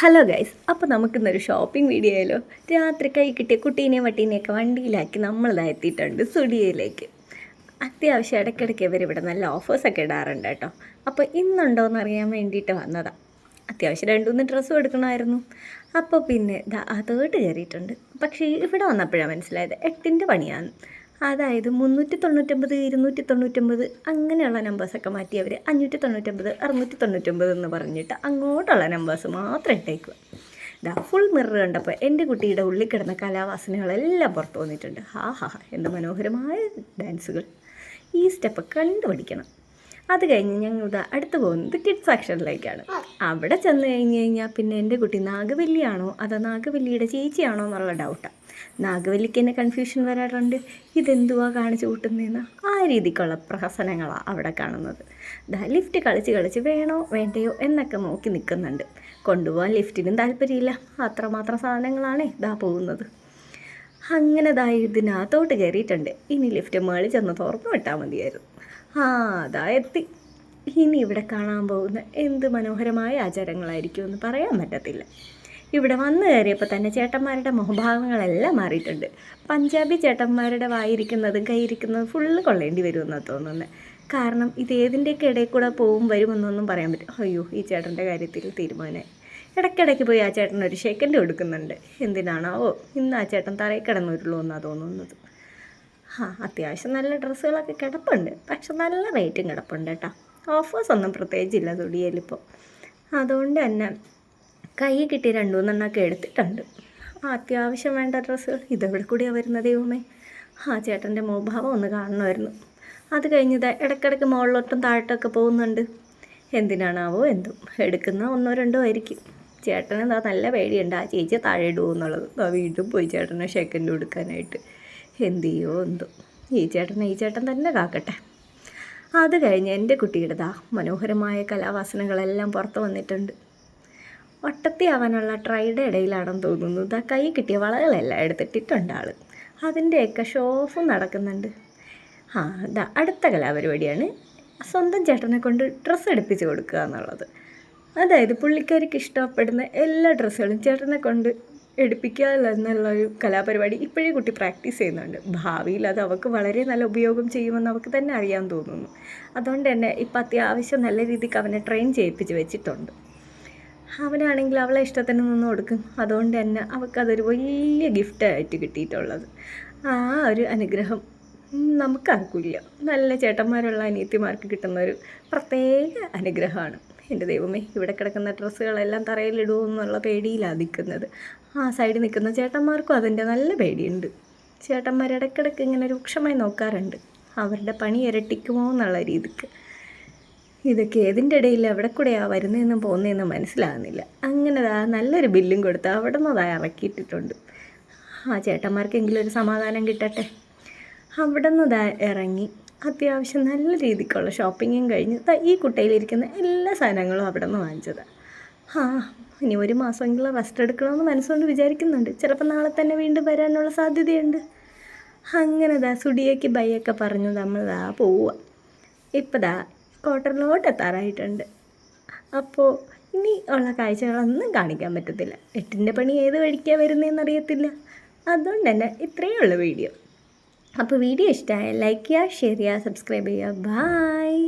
Hello guys അപ്പോൾ നമുക്കിന്നൊരു shopping video ആയാലോ? രാത്രി കൈ കിട്ടിയ കുട്ടീനെയും വട്ടീനെയൊക്കെ വണ്ടിയിലാക്കി നമ്മളിതാ എത്തിയിട്ടുണ്ട് സ്റ്റുഡിയോയിലേക്ക്. അത്യാവശ്യം ഇടയ്ക്കിടയ്ക്ക് ഇവർ ഇവിടെ നല്ല ഓഫേഴ്സൊക്കെ ഇടാറുണ്ട് കേട്ടോ. അപ്പോൾ ഇന്നുണ്ടോയെന്ന് അറിയാൻ വേണ്ടിയിട്ട് വന്നതാണ് അത്യാവശ്യം രണ്ട് മൂന്ന് ഡ്രസ്സും എടുക്കണമായിരുന്നു. അപ്പോൾ പിന്നെ അതോട്ട് കയറിയിട്ടുണ്ട്. പക്ഷേ ഇവിടെ വന്നപ്പോഴാണ് മനസ്സിലായത്. എട്ടിന്റെ പണിയാണ്. അതായത് മുന്നൂറ്റി തൊണ്ണൂറ്റൊമ്പത് ഇരുന്നൂറ്റി തൊണ്ണൂറ്റൊമ്പത് അങ്ങനെയുള്ള നമ്പേഴ്സൊക്കെ മാറ്റി അവർ അഞ്ഞൂറ്റി തൊണ്ണൂറ്റൊമ്പത് അറുന്നൂറ്റി തൊണ്ണൂറ്റൊമ്പത് എന്ന് പറഞ്ഞിട്ട് അങ്ങോട്ടുള്ള നമ്പേഴ്സ് മാത്രം ഇട്ടേക്കുക ഇതാ ഫുൾ മിറർ കണ്ടപ്പോൾ എന്റെ കുട്ടിയുടെ ഉള്ളിൽ കിടന്ന കലാവാസനകളെല്ലാം പുറത്തു വന്നിട്ടുണ്ട്. ഹാ ഹാ ഹാ എന്ത് മനോഹരമായ ഡാൻസുകൾ ഈ സ്റ്റെപ്പ് കണ്ടുപഠിക്കണം അത് കഴിഞ്ഞ് ഞങ്ങൾ അടുത്ത് പോകുന്നത് കിഡ്സ് ആക്ഷനിലേക്കാണ് അവിടെ ചെന്ന് കഴിഞ്ഞ് കഴിഞ്ഞാൽ പിന്നെ എന്റെ കുട്ടി നാഗവല്ലിയാണോ അതോ നാഗവല്ലിയുടെ ചേച്ചിയാണോ എന്നുള്ള ഡൗട്ടാണ് നാഗവല്ലിക്ക് തന്നെ കൺഫ്യൂഷൻ വരാറുണ്ട്. ഇതെന്തുവാ കാണിച്ചു കൂട്ടുന്നതെന്ന് ആ രീതിക്കുള്ള പ്രഹസനങ്ങളാണ് അവിടെ കാണുന്നത്. ദാ ലിഫ്റ്റ് കളിച്ച് കളിച്ച് വേണോ വേണ്ടയോ എന്നൊക്കെ നോക്കി നിൽക്കുന്നുണ്ട്. കൊണ്ടുപോകാൻ ലിഫ്റ്റിനും താല്പര്യമില്ല. അത്രമാത്രം സാധനങ്ങളാണേ ദാ പോകുന്നത്. അങ്ങനെ ദാ ഇതിനകത്തോട്ട് കയറിയിട്ടുണ്ട്. ഇനി ലിഫ്റ്റ് മേളിൽ ചെന്ന് തുറന്നു വിട്ടാൽ മതിയായിരുന്നു. ആ അതാ എത്തി. ഇനി ഇവിടെ കാണാൻ പോകുന്ന എന്ത് മനോഹരമായ ആചാരങ്ങളായിരിക്കും എന്ന് പറയാൻ പറ്റത്തില്ല. ഇവിടെ വന്നു കയറിയപ്പോൾ തന്നെ ചേട്ടന്മാരുടെ മുഖഭാവങ്ങളെല്ലാം മാറിയിട്ടുണ്ട്. പഞ്ചാബി ചേട്ടന്മാരുടെ വായിരിക്കുന്നതും കൈയിരിക്കുന്നതും ഫുള്ള് കൊള്ളേണ്ടി വരുമെന്നാണ് തോന്നുന്നത് കാരണം ഇത് ഏതിന്റെയൊക്കെ ഇടയിൽ കൂടെ പോവും വരുമെന്നൊന്നും പറയാൻ പറ്റും അയ്യോ ഈ ചേട്ടന്റെ കാര്യത്തിൽ തീരുമാനമായി ഇടയ്ക്കിടയ്ക്ക് പോയി ആ ചേട്ടൻ ഒരു ഷെക്കൻഡ് കൊടുക്കുന്നുണ്ട്. എന്തിനാണാവോ ഇന്ന് ആ ചേട്ടൻ തറയിൽ കിടന്നുരുള്ളൂ എന്നാണ് തോന്നുന്നത്. ആ അത്യാവശ്യം നല്ല ഡ്രസ്സുകളൊക്കെ കിടപ്പുണ്ട്. പക്ഷെ നല്ല റേറ്റും കിടപ്പുണ്ട് കേട്ടോ. ഓഫേഴ്സ് ഒന്നും പ്രത്യേകിച്ചില്ല തുടിയലിപ്പോൾ. അതുകൊണ്ട് തന്നെ കൈ കിട്ടി രണ്ടു മൂന്നെണ്ണമൊക്കെ എടുത്തിട്ടുണ്ട് അത്യാവശ്യം വേണ്ട ഡ്രസ്സുകൾ. ഇതെവിടെ കൂടിയാണ് വരുന്നത് ദൈവമേ ആ ചേട്ടന്റെ മോഭാവം ഒന്ന് കാണണമായിരുന്നു. അത് കഴിഞ്ഞത് ഇടയ്ക്കിടയ്ക്ക് മുകളിലോട്ടും താഴോട്ടൊക്കെ പോകുന്നുണ്ട്. എന്തിനാണാവോ എന്തും. എടുക്കുന്ന ഒന്നോ രണ്ടോ ആയിരിക്കും. ചേട്ടന് എന്താ നല്ല പേടിയുണ്ട്. ആ ചേച്ചി താഴെ ഇടുമോ എന്നുള്ളത്. ആ വീണ്ടും പോയി ചേട്ടനെ ഷെക്കൻഡ് കൊടുക്കാനായിട്ട്. എന്ത് ചെയ്യോ എന്തോ. ഈ ചേട്ടൻ ഈ ചേട്ടൻ തന്നെ കാക്കട്ടെ. അത് കഴിഞ്ഞ് എന്റെ കുട്ടിയുടെ ദാ മനോഹരമായ കലാവാസനകളെല്ലാം പുറത്ത് വന്നിട്ടുണ്ട്. ഒട്ടത്തിയാവാനുള്ള ട്രൈയുടെ ഇടയിലാണെന്ന് തോന്നുന്നു. ദാ കൈ കിട്ടിയ വളകളെല്ലാം എടുത്തിട്ടിട്ടുണ്ട് ആൾ അതിന്റെയൊക്കെ ഷോഫും നടക്കുന്നുണ്ട്. ആ ദാ അടുത്ത കലാപരിപാടിയാണ്. സ്വന്തം ചേട്ടനെ കൊണ്ട് ഡ്രസ്സ് എടുപ്പിച്ച് കൊടുക്കുക എന്നുള്ളത്. അതായത് പുള്ളിക്കാർക്ക് ഇഷ്ടപ്പെടുന്ന എല്ലാ ഡ്രസ്സുകളും ചേട്ടനെ കൊണ്ട് എടുപ്പിക്കുക എന്നുള്ളൊരു കലാപരിപാടി ഇപ്പോഴേ കുട്ടി പ്രാക്ടീസ് ചെയ്യുന്നുണ്ട്. ഭാവിയിൽ അത് അവൾക്ക് വളരെ നല്ല ഉപയോഗം ചെയ്യുമെന്ന് അവൾക്ക് തന്നെ അറിയാൻ തോന്നുന്നു. അതുകൊണ്ട് തന്നെ ഇപ്പം അത്യാവശ്യം നല്ല രീതിക്ക് അവനെ ട്രെയിൻ ചെയ്യിപ്പിച്ച് വെച്ചിട്ടുണ്ട്. അവനാണെങ്കിൽ അവളെ ഇഷ്ടത്തിന് നിന്ന് കൊടുക്കും. അതുകൊണ്ട് തന്നെ അവൾക്കതൊരു വലിയ ഗിഫ്റ്റായിട്ട് കിട്ടിയിട്ടുള്ളത്. ആ ഒരു അനുഗ്രഹം നമുക്കാർക്കില്ല. നല്ല ചേട്ടന്മാരുള്ള അനിയത്തിമാർക്ക് കിട്ടുന്ന ഒരു പ്രത്യേക അനുഗ്രഹമാണ്. എന്റെ ദൈവമേ ഇവിടെ കിടക്കുന്ന ഡ്രസ്സുകളെല്ലാം തറയിലിടുമോ എന്നുള്ള പേടിയിലാണ് നിൽക്കുന്നത്. ആ സൈഡിൽ നിൽക്കുന്ന ചേട്ടന്മാർക്കും അതിന്റെ നല്ല പേടിയുണ്ട്. ചേട്ടന്മാർ ഇടയ്ക്കിടയ്ക്ക് ഇങ്ങനെ രൂക്ഷമായി നോക്കാറുണ്ട്. അവരുടെ പണി ഇരട്ടിക്കുമോ എന്നുള്ള രീതിക്ക്. ഇതൊക്കെ ഏതിന്റെ ഇടയിൽ എവിടെ കൂടെയാണ് വരുന്നതെന്നും പോകുന്നതെന്നും മനസ്സിലാകുന്നില്ല. അങ്ങനെ നല്ലൊരു ബില്ലും കൊടുത്ത് അവിടെ നിന്ന് അതാ ഇറക്കിയിട്ടിട്ടുണ്ട്. ആ ചേട്ടന്മാർക്കെങ്കിലും ഒരു സമാധാനം കിട്ടട്ടെ? അവിടെ നിന്ന് ഇറങ്ങി അത്യാവശ്യം നല്ല രീതിക്കുള്ള ഷോപ്പിങ്ങും കഴിഞ്ഞ് ഈ കുട്ടയിലിരിക്കുന്ന എല്ലാ സാധനങ്ങളും അവിടെ നിന്ന് വാങ്ങിച്ചതാണ് ആ ഇനി ഒരു മാസമെങ്കിലും റെസ്റ്റ് എടുക്കണമെന്ന് മനസ്സുകൊണ്ട് വിചാരിക്കുന്നുണ്ട്. ചിലപ്പോൾ നാളെ തന്നെ വീണ്ടും വരാനുള്ള സാധ്യതയുണ്ട്. അങ്ങനെ ദാ സുഡിയേക്ക് ബൈയൊക്കെ പറഞ്ഞു നമ്മൾ ദാ പോവുക ഇപ്പം ദാ ക്വാർട്ടറിലോട്ട് എത്താറായിട്ടുണ്ട്. അപ്പോൾ ഇനി ഉള്ള കാഴ്ചകളൊന്നും കാണിക്കാൻ പറ്റത്തില്ല. എട്ടിന്റെ പണി ഏത് വഴിക്കാണ് വരുന്നതെന്ന് അറിയത്തില്ല അതുകൊണ്ട് തന്നെ ഇത്രയേ ഉള്ളൂ വീഡിയോ. അപ്പോൾ വീഡിയോ ഇഷ്ടമായ ലൈക്ക് ചെയ്യുക ഷെയർ ചെയ്യുക സബ്സ്ക്രൈബ് ചെയ്യുക. ബായ്.